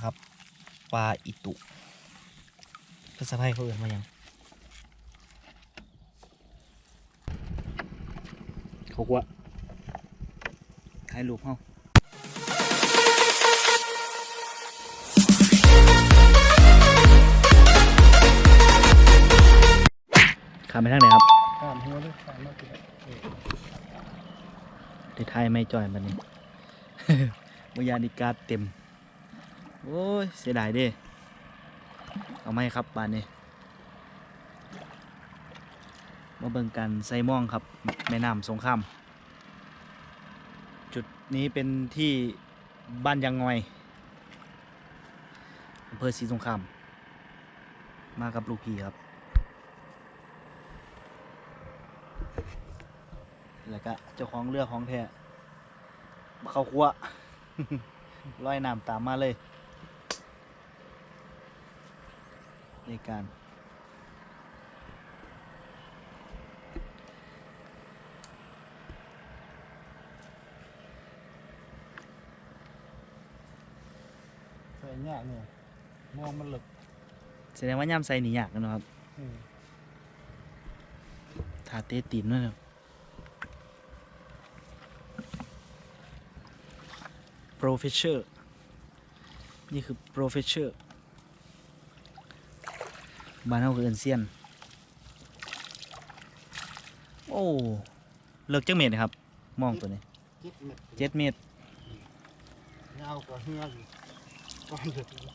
นะครับ ปลาอิตุภาษาไทยเขาเอ่ยมายังเขาว่าถ่ายรูปเฮาข้ามไปทางไหนครับข้ามหัวเลยข้ามมากินเออได้ทายไม่จ่อยบันนี้มยานิการเต็ม โอ้ย เสียดายด้เอาไหมครับบานนี้มาเบิ่งกันไซม่องครับ แม่น้ำสงครามจุดนี้เป็นที่บ้านยังงอยอำเภอศรีสงครามมากับลูกพี่ครับ แล้วก็เจ้าของเรือของแท้มาเข้าครัวลอยน้ำตามมาเลย ในการใส่หญ้าเนี่ยมองมันหลึกแสดงว่าย่ำใส่หนียากกันเนาะครับอืมทาเตตินด้วยครับ professor นี่คือ professor บ้านเฮาคือเอินเซียน โอ้เลิกจังเมตรครับ มองตัวนี้เจ็ดเม็ดเจ็ดเมตรยาวกว่าเฮืออยู่ก้อนเด็เลย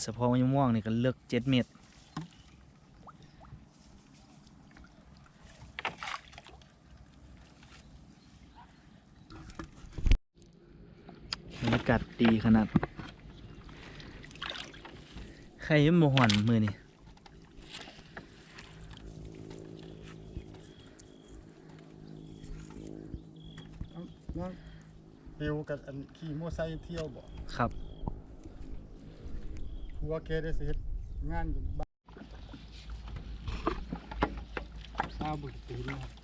เฉพาะมะม่วงนี่ก็เลือกเจ็ดเมตรบรรยากาศ ดีขนาดใครยังโมหอนมือนี่นั่งปิวกับอันขี่มอไซค์เที่ยวบ่ครับหัวแกได้สิเฮ็ดงานอยู่บ้านอาบุตรตีนนะครับ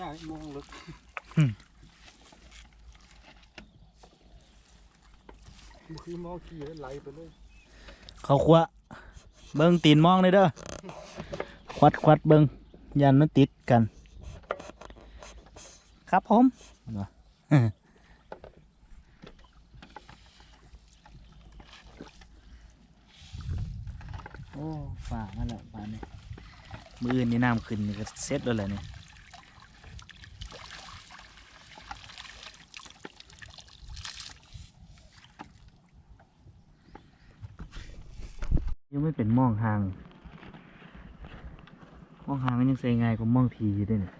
ง่ายมองลึกอืมบุคือมองขี่แล้วไหลไปเลยเขาครัวเบิ้งตีนมองเลยเด้อควัดควัดเบิ้งยันมันติดกัน ครับผมเนาะโอ้ฝ่ามาแล้วฝ่านี่มืออื่นนี่น้ำขึ้นนี่ก็เซ็ตแล้วแหละนี่ยังไม่เป็นหมอง หางหมองหางมันยังใส่ง่ายกว่ามองทีอยู่ด้วยเนี่ย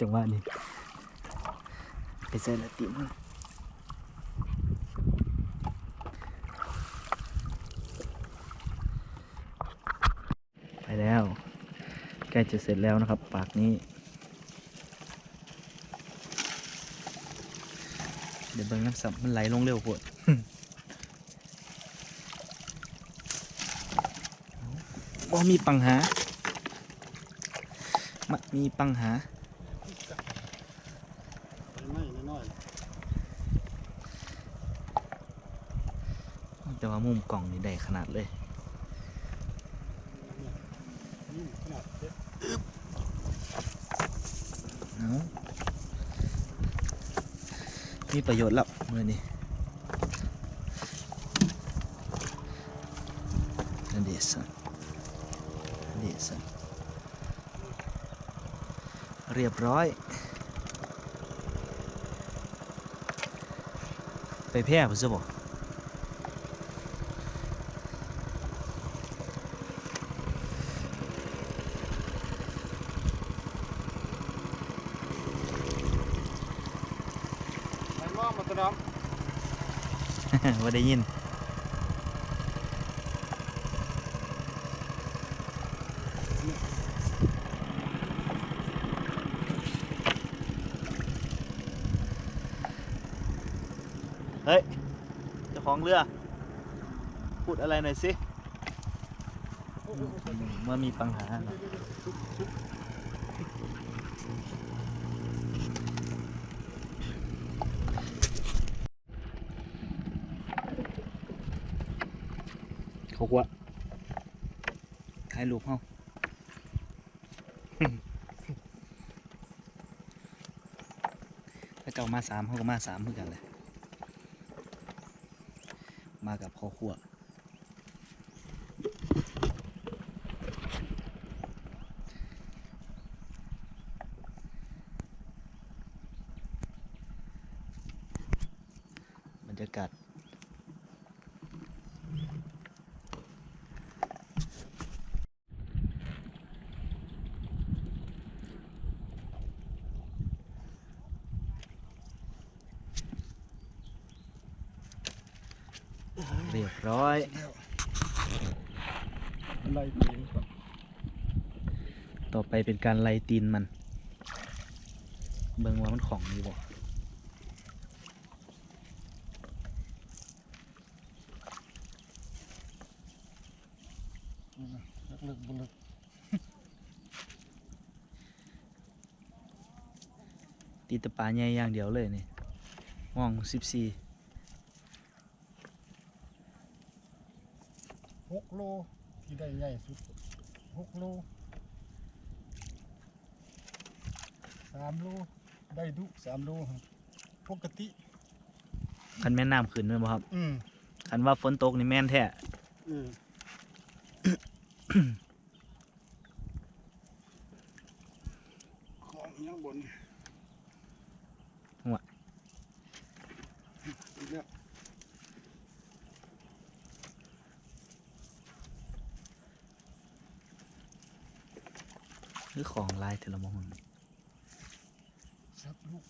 จังหวะนี้ไปใส่ละติมันไปแล้วใกล้จะเสร็จแล้วนะครับ ปากนี้ เดี๋ยวเบิ่งน้ำสับมันไหลลงเร็วปวด บ่มีปัญหามัมีปัญหาแต่ว่ามุมกล่องนี่ได้ขนาดเลยๆนี่ขนาดเล็กเอามีประโยชน์แล้วมือนี้อันเดสั นอันเดสันเรียบร้อย ไปแพร่ผมจะบอกไปมองมาตัวน้องว่าได้ยิน ม เฮ้ย เจ้าของเรือ พู ดอะไรหน่อยสิเมื่อมีปัญหาเนอะเขากว่าถ่ายรูปเฮาถ้าเจ้ามาสามเขาก็มาสามเหมือนกันเลยมากับพ่อครัวบรรยากาศเรียบร้อยไล่ตีนก่อนต่อไปเป็นการไล่ตีนมัน เบิ่งว่ามันของอยู่บ่นี่นะลึกๆบุลึกตีแตะปลาใหญ่อย่างเดียวเลยนี่มองสิบสี่ หกโลที่ได้ใหญ่ สุดหกโลสามโลได้ดุสามโลครับปกติ คันแม่น้ำขึ้นแม่นบ่ครับ อืมคันว่าฝนตกนี่แม่นแท้ อืมของยังบนอีกแล้ว คือของลายเทละมองสับลูก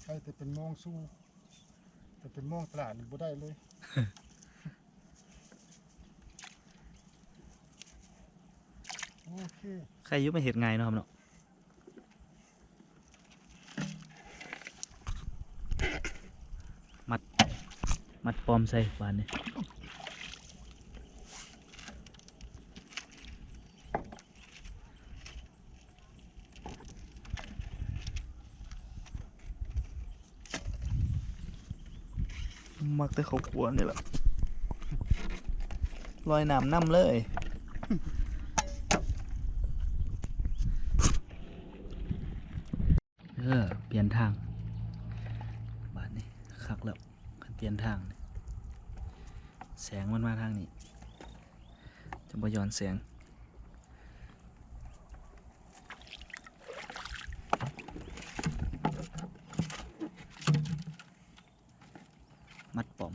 ใช่แต่เป็นมองสู้ แต่เป็นมองตลาดนี่บ่ได้เลยโอเคใครอยุไม่เห็นไงายเนาะครับเนาะมัด มัดปลอมใส่บานนี่ มักแต่เขากลัวนี่แหละลอยน้ำน้ำเลย เออ เปลี่ยนทาง บาทนี่คักแล้วเปลี่ยนทาง แสงมันมาทางนี้จะบย้อนแสง มัดปอม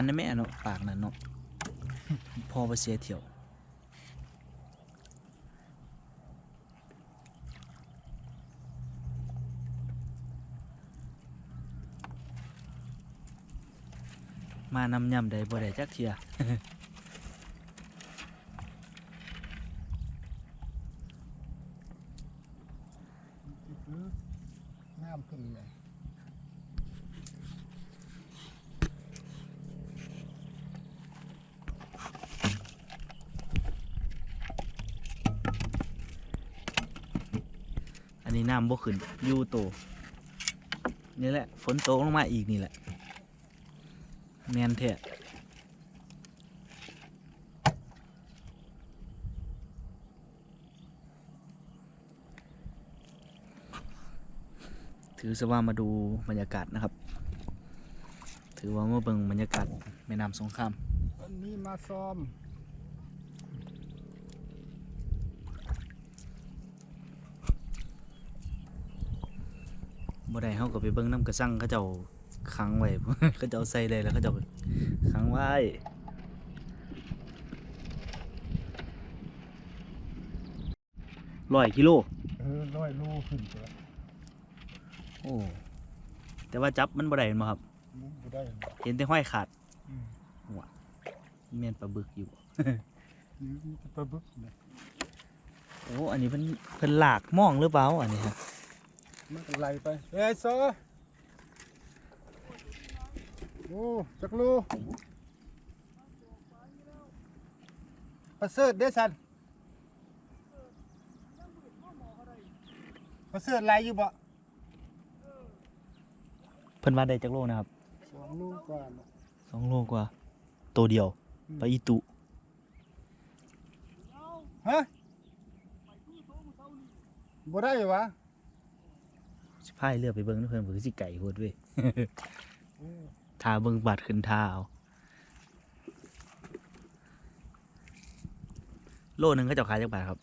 มันนะแม่เนาะปากน่ะเนาะพอไปเสียเที่ยวมานำย่ำใดบ่ได้จักเทียน้ำขึ้นเลย น้ำบ่ขึ้นอยู่โตนี่แหละ ฝนตกลงมาอีกนี่แหละ แมนแท้ถือซะว่ามาดูบรรยากาศนะครับ ถือว่ามาเบิ่งบรรยากาศแม่น้ำสงครามวันนี้มาซ้อม บ่ได้เฮาก็ไปเบิ่งน้ำกระสังเขาเจ้าขังไว้ เขาเจ้าใส่ได้แล้วเขาเจ้าก็ขังไว้ร้อยกิโล เออร้อยโลขึ้นไปแล้วโอ้ แต่ว่าจับมันบ่ได้แม่นบ่ครับ มันบ่ได้หรอกเห็นแต่ห้อยขาดอืมแม่นปลาบึกอยู่ นี่มันจะปลาบึกนะโอ้ อันนี้เพิ่นเพิ่นหลากหมองหรือเปล่าอันนี้ฮะ มันก็ไหลไปเอ้ยโซโอ้จักรูประเสริฐเด้อสันประเสริฐไหลอยู่บ่เพิ่นว่าได้จักโลนะครับสองลูกกว่าเนอะสองโลกว่า ตัวเดียวไปอีตุฮะบ่ได้วะสิ พายเรือไปเบิ่งเด้อเพิ่นบ่คือสิไก่โพดเว้ยทาเบิ่งบัดขึ้นทาเอาโลหนึงเขาเจ้าขายจักบาทครับ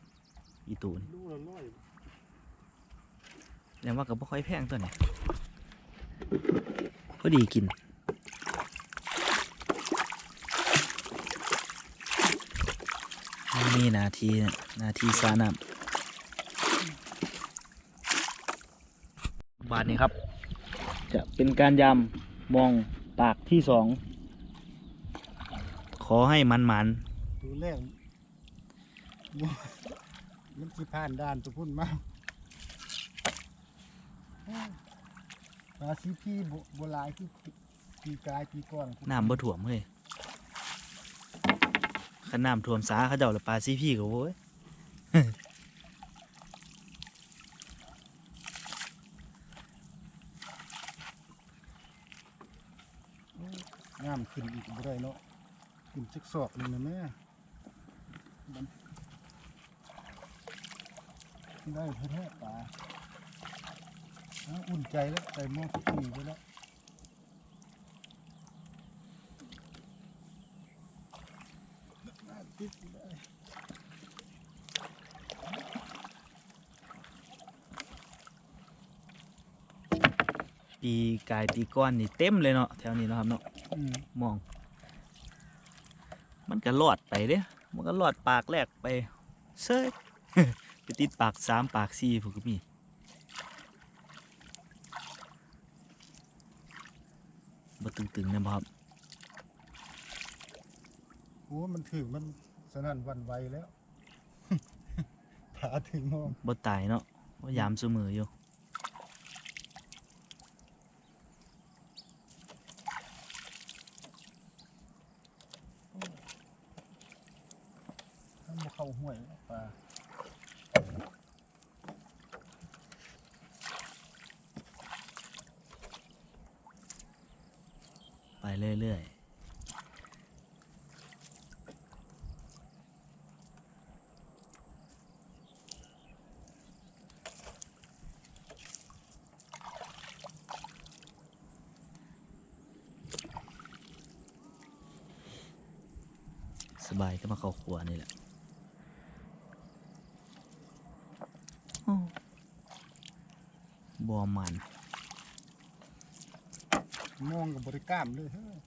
อีตุนี่ลูกละร้อยแต่ว่าก็บ่ค่อยแพงตัวนี้พอดีกินนี่นาทีนาทีสาน้ำ บาทนี้ครับ จะเป็นการยำมองปากที่สองขอให้มันมันตัวแรกบ่มันสิผ่านด่านตัวพุ่นมาปลาซีพีบ่บ่หลายคือปีกายปีก่อนๆน้ำบ่ถ่วมเฮ้ยขันน้ำท่วมสาเขาเจ้าละปลาซีพี่ก็โว้ย น้ำ ขึ้นอีกบ่ได้เนาะขึ้นจักศอกนี่นะแม่มันได้แท้ๆปลาอุ่นใจแล้วใส่หม้อคุกกี้ไว้แล้วติดได้ปีกายปีก้อนนี่เต็มเลยเนาะแถวนี้เนาะครับเนาะ มมอง มันก็รอดไปเด้มันก็รอดปากแรกไปเซ้ยไปติดปากสามปากสี่ผมก็มีบ่ตึงๆนะครับโอ้มันถึงมันสนั่นหวันไหวแล้วถาถึงมองบ่ตายเนาะว่ายามซุมืออยู่ ถ้ามาเข้าห้วยปลา ไปเรื่อยๆ สบายก็มาเข้าครัวนี่แหละโอ้บัวมันมองกับบริกล้ามเลยเฮ้ย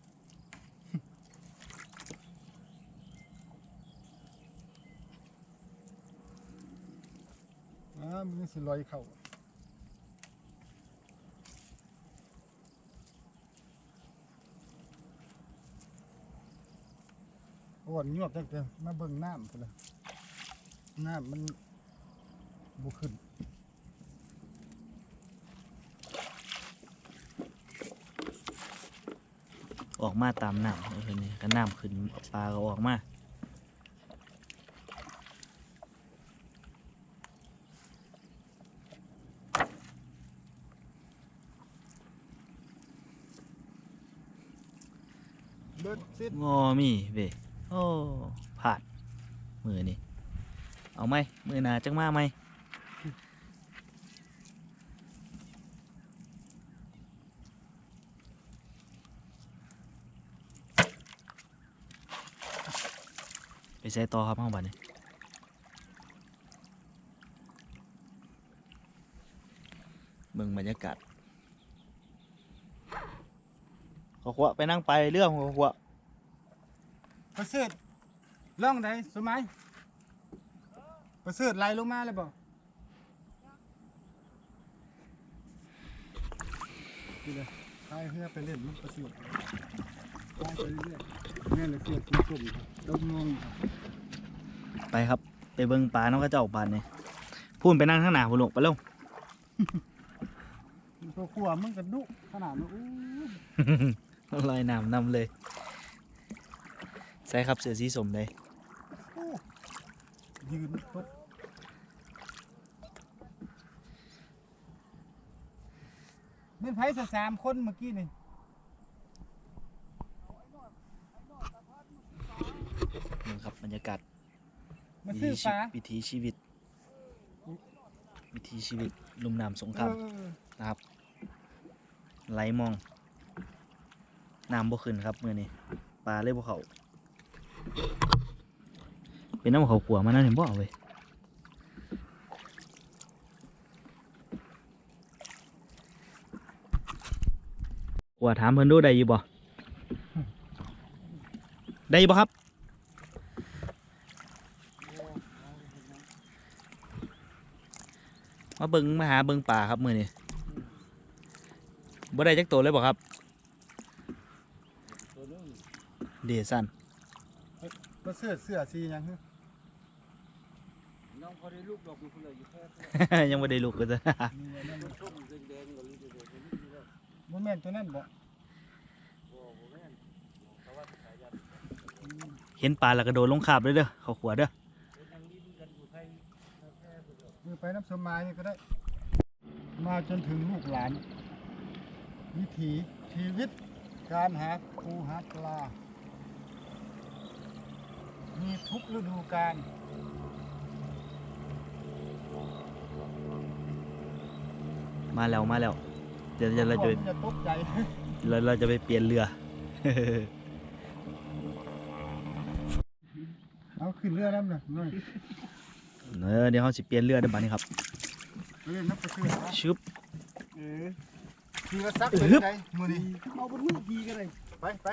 อ้ามันยังสิลอยเข่า อ่อนยวบจังเลยมาเบิ่งน้ำพุ่นเลยน้ำมันบุขึ้นออกมาตามน้ำเอาเห็นนี่ก็น้ำขึ้นปลาก็ออกมาเบิดซิดงอมีเว้ย โอ้ผาด มือนี่เอาไหมมือหนาจังมาไหมไปใส่ต่อครับห้องบัดนี้เบิ่งบรรยากาศขอขวะไปนั่งไปเรื่องขอขวะ ประเสริฐล่องไหนสมัยประเสริฐไหลลงมาเลยบ่นี่เลยพายเรือไปเล่นมันประเสริฐพายไปเรื่อยๆแม่เลยเสียคุณสุ่มต้มงงครับไปครับ ไปเบิ่งปลาน้องกระเจ้าปลาเนี่ยพูนไปนั่งข้างหน้าพุ่นลงไปลงตัวขัวมึงกระดุขนาดนั้นอู้ ลอยน้ำนำเลย ใส่ครับเสือสีสมเลยอู้ยืนตกเป็นไผสักสามคนเมื่อกี้นี่นี่ครับบรรยากาศมาซื้อปลาวิถีชีวิต วิถีชีวิตลุ่มน้ำสงครามเออนะครับไหลมองน้ำบ่ขึ้นครับมื่อนี้ปลาเลยบ่เขา เป็นน้ำเขาขัวมานั่นเห็นบ่เว้ยขัวถามเพิ่นดูได้อยู่บ่ได้ยู่บ่ครับมาเบิงมาหาเบิงป่าครับมือนี้บ่ได้จักตัวเลยบ่ครับตัวนึงเดซัน ก็เสื้อเสื้อสีหยังฮึน้องเขาได้ลูกดอกมันเลยอยู่แค่ยังบ่ได้ลุกเลยจ้ะมีไว้นั่นส้มแดงๆกับลิ้นเดียวๆลิ้นเดียวบ่แม่นตัวนั้นบ่ๆบ่บ่แม่นเขาว่าสายยันอืมเห็นปลาแล้วก็โดดลงคาบเลยเด้อเขาขวเด้อเป็นทางลิ้นกันอยู่ไทยแค่สุดคือไปน้ำสมายนี่ก็ได้ มาจนถึงลูกหลาน วิถีชีวิตการหาปูหาปลา มีทุกฤดูกาลมาแล้วมาแล้วเดี๋ยวเดี๋ยวเราจะไปคนจะตกใจเราเราจะไปเปลี่ยนเรือ เอาขึ้นเรือแล้วนะน้อยเออเดี๋ยวเขาสิเปลี่ยนเรือเด้อบัดนี้ครับเรือนับประเทือนนะชึบเออคือว่าซักเป็นอึ๊บไงมือนี่เอาบนมือดีกันเลยไปไป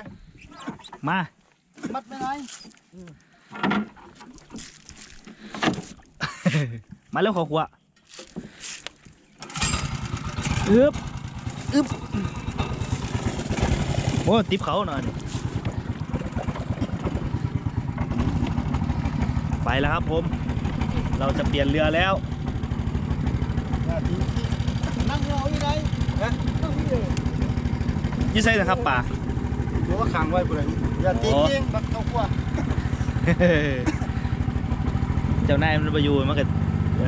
มา มัดไปไหน มาแล้วเขาขวอึบอึบโอ้ติบเขาหน่อยนี่ไปแล้วครับผม เราจะเปลี่ยนเรือแล้วอย่าทิ้งที่นั่งรออยู่ไหนนะนั่งนี่เลยยี่ใส่นะครับป่าเดี๋ยวว่าขังไว้กูเลยอย่าทิ้งอ๋อเองบักเท่าขั้ว เจ้านายมันไปอยู่มันก็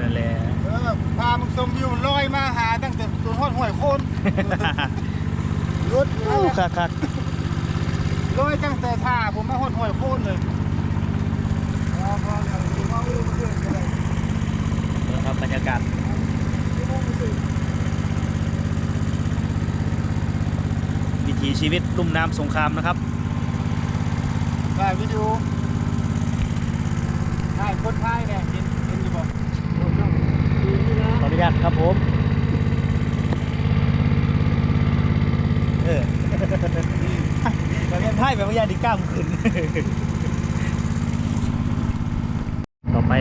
นั่นแหละเออพามึงชมวิวลอยมาหาตั้งแต่ตัวทอดห้วยโคนรถโอ้คักคักลอยตั้งแต่ท่าผมมาหดห้วยโคนเลยพอพอแล้วดูว่าวิวมันเกิดอะไรนี่ครับบรรยากาศวิถีชีวิตลุ่มน้ำสงครามนะครับถ่ายวิดีโอถ่ายคนถ่ายเนี่ยเห็นเห็นอยู่บ่ขออนุญาตครับผมเออแบบนี้ไพ่แบบว่ายาดีกล้ามขึ้น ต่อไป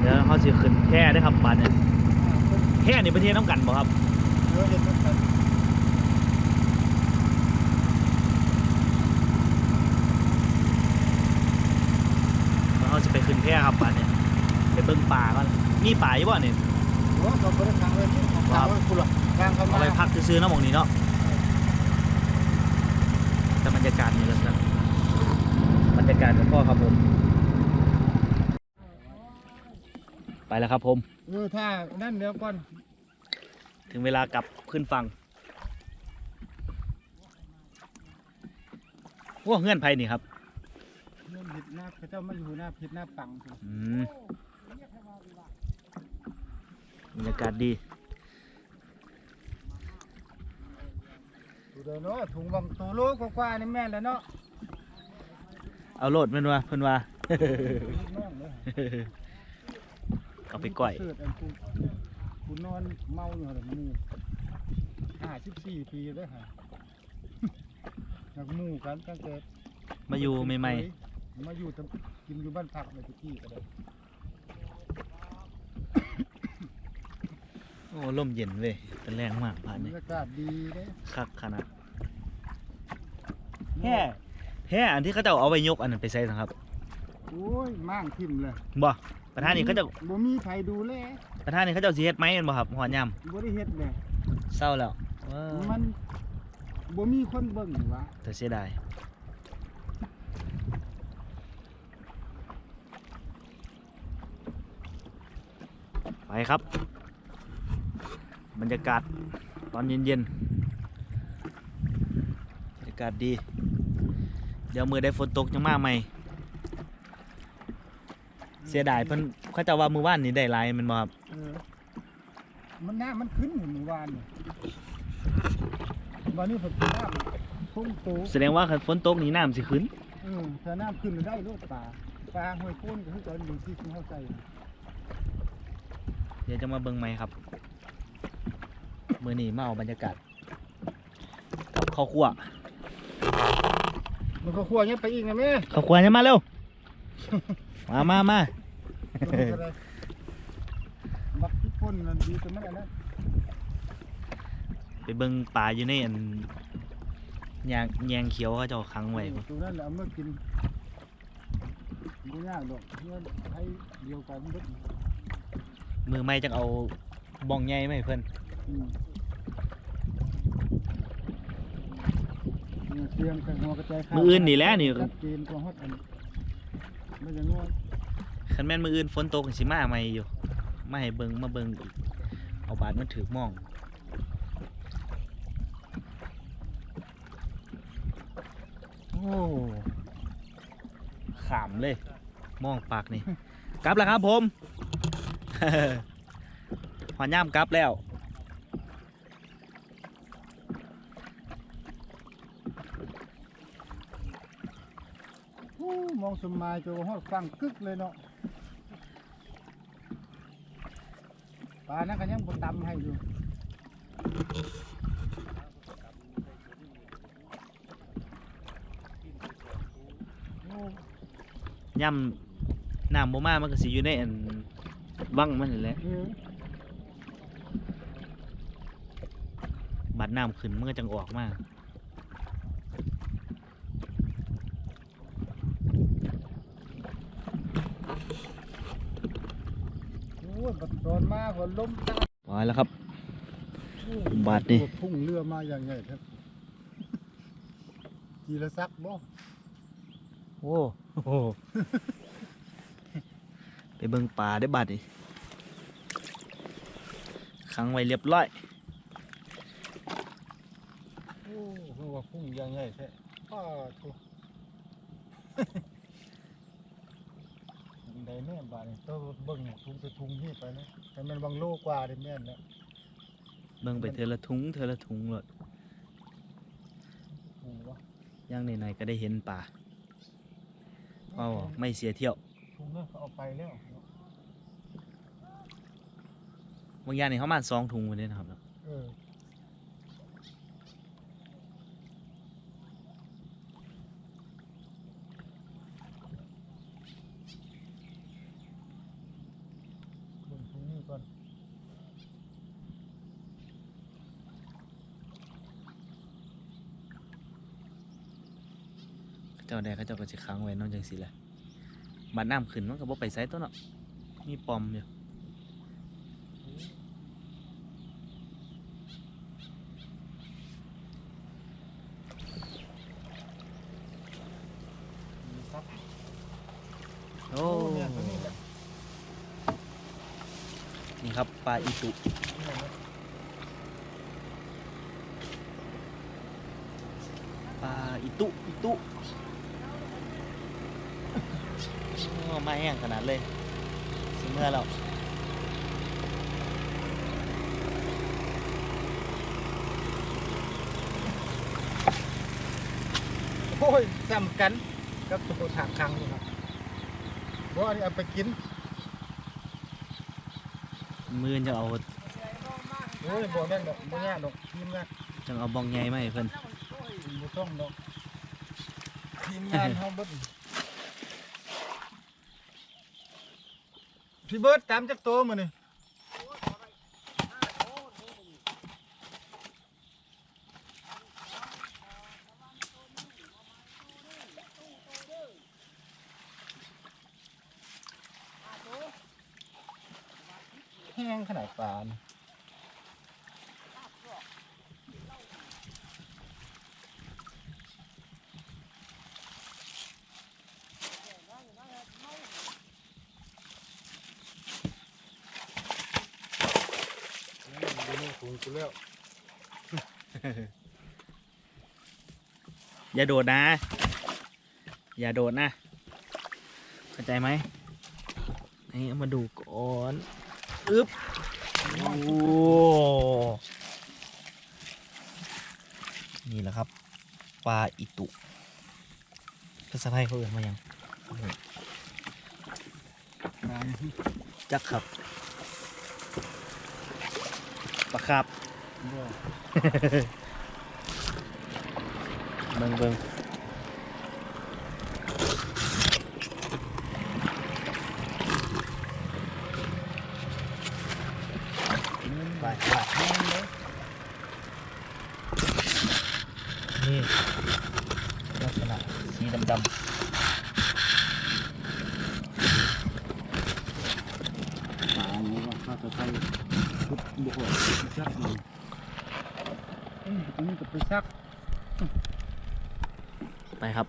เดี๋ยวเขาจะขึ้นแค่ได้ครับบานเนี่ยแค่ในประเทศน้ำกันบ่ครับเออเห็นมัน แล้วเขาจะไปขึ้นแค่ครับบานเนี่ยไปเบิ่งป่าก่อนมีป่าอยู่บ่เนี่ยหัวเขาบริทางเลยที่ของทางไว้คุณหรอทางเขาเอามาไปพักซื้อๆเนาะหมองนี้เนาะแต่บรรยากาศนี่ก็จะบรรยากาศกับพ่อครับผม ไปแล้วครับผม เออถ้านั่นเดี๋ยวก่อนถึงเวลากลับขึ้นฝั่งว้าเงื่อนไผนี่ครับเรื่อง ผิดหน้าพระเจ้ามันอยู่หน้าผิดหน้าปังสิอืมบรรยากาศดี ดูเดี๋ยวเนาะถุงบางตัวโลกกว่าๆนี่แม่นแล้วเนาะเอาโลดเพิ่นว่าเพิ่นว่า ลูกน้องเลยเอาไปก่อยเกิดอันกูกูนอนเมาอยู่แบบมูห้าสิบสี่ปีเลยฮะจากหมู่กันตั้งแต่มาอยู่ใหม่ ๆ มาอยู่ตำกินอยู่บ้านพักเลยทุกที่ก็ได้ๆโอ้ลมเย็นเว้ยเป็นแรงมากผ่านบรนี่รยากาศดีเลยคักขนาดแห่แห่อันที่เขาเจะเอาไปยกอันนั้นไปใส่นะครับโอ้ยมั่างทิมเลยบ่ประธานนี่เขาเจะบ่มีใครดูแลประธานนี่เขาเจะสีเฮ็ดไหมกันบ่ครับหัวยบ่ได้เฮ็ดเลยำเศร้าแล้วเออมันบ่มีคนเบิ่งนี่วะแต่เสียดาย ไปครับ บรรยากาศตอนเย็นๆบรรยากาศดี เดี๋ยวมือได้ฝนตกยังมาใหม่เสียดายเพิ่นเขาจะว่ามือว่านนี่ได้หลายแมันบ่ครับเออมันน้ำมันขึ้นอยู่เมื่อวานนี่วันนี้ฝนตกน้ำพุ่งโตแสดงว่าคันฝนตกนี่น้ำสิขึ้น เออถ้าน้ำขึ้นได้โลดป่าปลาห้วยโคนก็คือตอนอยู่ที่คุณเข้าใจเดี๋ยวจะมาเบิ่งไหมครับ มือนี้มาเอาบรรยากาศกับข้าวคั่วมันก็คั่วเงี้ยไปอีกนะแม่ข้าวคั่วเนี่ยมาเร็ว มามามาบักที่พ่นนั่นดีตรงนั้นอันนั้นไปเบิ่งปลาอยู่ในอันยางแยงเขียวเขาเจ้าขังไว้พุ่นตรงนั้นแหละเอามากินไม่ยากหรอกเพื่อนให้เดียวกันเบิด มือไม่จะเอาบ้องใหญ่ไหมาให้เพิ่นอืมเนี่ยเตรียมกันหัวกระจายข้าวมืออื่นนี่แหล้วนี่จัดเกณฑ์ตัวฮอดอันไม่จะง่วงคันแม่นมืออื่นฝนตกสิมาใหม่อยู่มาให้เบิ่งมาเบิ่งอีกเอาบาดมันถือหมอง โอ้ขามเลย มองปากนี่ กลับแล้วครับผม พอย่ามกลับแล้วโอ้มองสมายจะฮอดฟังกึกเลยเนาะปลานั้นก็ยังบนตำให้อยู่โอ้ย่ำน้ำบ่มามันก็สิอยู่ในอัน วังมันนั่นแหละเออบัดน้ำขึ้นมันก็จังออกมาโอ้ยบัดตอนมาหัวลมตาพอแล้วครับโอ้บาดนี่ตัวพุ่งเรือมาอย่างไงครับกีละซักบ่โอ้โหไปเบิ่งป่าได้บัดนี่ ขังไว้เรียบร้อยโอ้เพิ่นว่าพุ่งอย่างไงแท้ป้าตัวได้แม่นบาดนี่ตัวเบิ่งทุงไปทุงนี่ไปนะแต่มันบางโลกว่าได้แม่นแล้วเบิ่งไปเทอละทุงเทอละทุงเลยโอ้วะย่างไหนๆก็ได้เห็นป่าเอาไม่เสียเที่ยว ทุงนั้นเขาเอาไปแล้ว บางอย่างนี่เขามาสองถุงไว้เลยนะครับเออเบิ่งทุงนี่ก่อนเจ้าแดกเขาเจ้าก็จะค้างไว้นอกจังสิแหละบัดน้ำขึ้นมันก็บ่ไปไสตัวเนาะมีปอมอยู่ มีครับ โอ้ โอ้เนี่ยตัวนี้แหละ นี่ ครับปลาอีตุปลาอีตุอีตุมาแห้งขนาดเลยสิเมื่อแล้วโอ้ยซ้ำกันกับตัวถางคังนี่ครับบ่อันนี้เอาไปกิน มือจะเอาโอ้ยบ่แม่นดอกบ่ยากดอกทีมงานจังเอาบองใหญ่มาให้เพิ่นบ่ต้องดอกทีมงานเฮาเบิดพี่เบิร์ดตามจักโตมื้อนี่แห้งขนาดปาน อย่าโดดนะ อย่าโดดนะ เข้าใจไหมนี่เอามาดูก่อนอึ๊บโอ้นี่แหละครับปลาอิตุภาษาไทยเขาเรียมายังจักครับปลาครับ บ่เบิงเบิงไปไปนี่ลักษณะสีดำดปลาหนูว่ ไปซักำไปครับ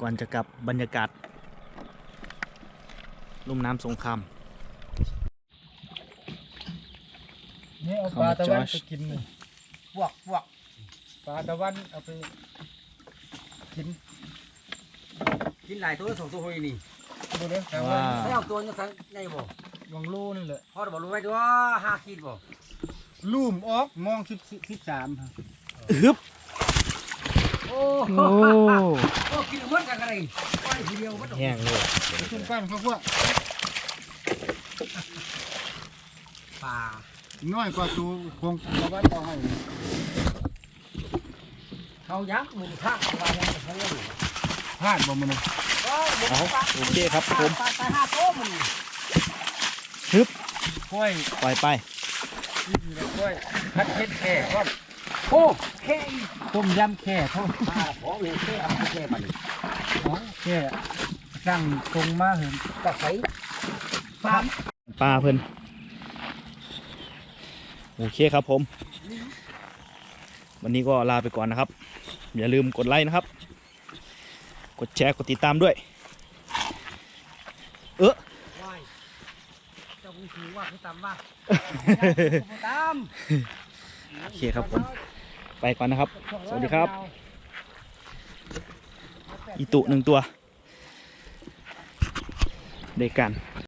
ก่อนจะกลับบรรยากาศลุ่มน้ำสงครามนี่เอาเข้าปลามาตะวันจอชไปกินเลยพวกพวกปลาตะวันเอาไปกิน กินหลายตัวสองตัวเฮ้ยนี่ดูเลยแต่ว้าว่าไม่เอาตัวนี้สักไงบ่วังลูนี่แหละพ่อจะบอกรู้ไหมตัวห้าขีดบ่ลูมออกมองสิบสิบสามครับฮึบ โอ้โอ้กินหมือนกันอะไรไปทีเดียวมันแห้งเลยขึ้นก้านเขาพวกปลาน้อยกว่าตัวคงตะวันต่อให้เขายักษ์มือข้าปลายังจะเขาเลยพลาดบ่มันเอาโอเคครับผมปลาตาห้าโตัวมันฮึบกล้วยปล่อยไปกล้วยพัดเผ็ดแค่ครับ โอ้แค่ต้มยำแค่เท่าปลาขอเลยแค่เอาแค่มันอ๋อแค่สั่งตรงมาเห็นตะไคร้ฟามปลาเพิ่นโอเคครับผม วันนี้ก็ลาไปก่อนนะครับ อย่าลืมกดไลค์นะครับ กดแชร์กดติดตามด้วย เออจ้าคุณถือว่าคือตามว่าตามโอเคครับผม ไปก่อนนะครับ สวัสดีครับ อีตุหนึ่งตัวเด็กกัน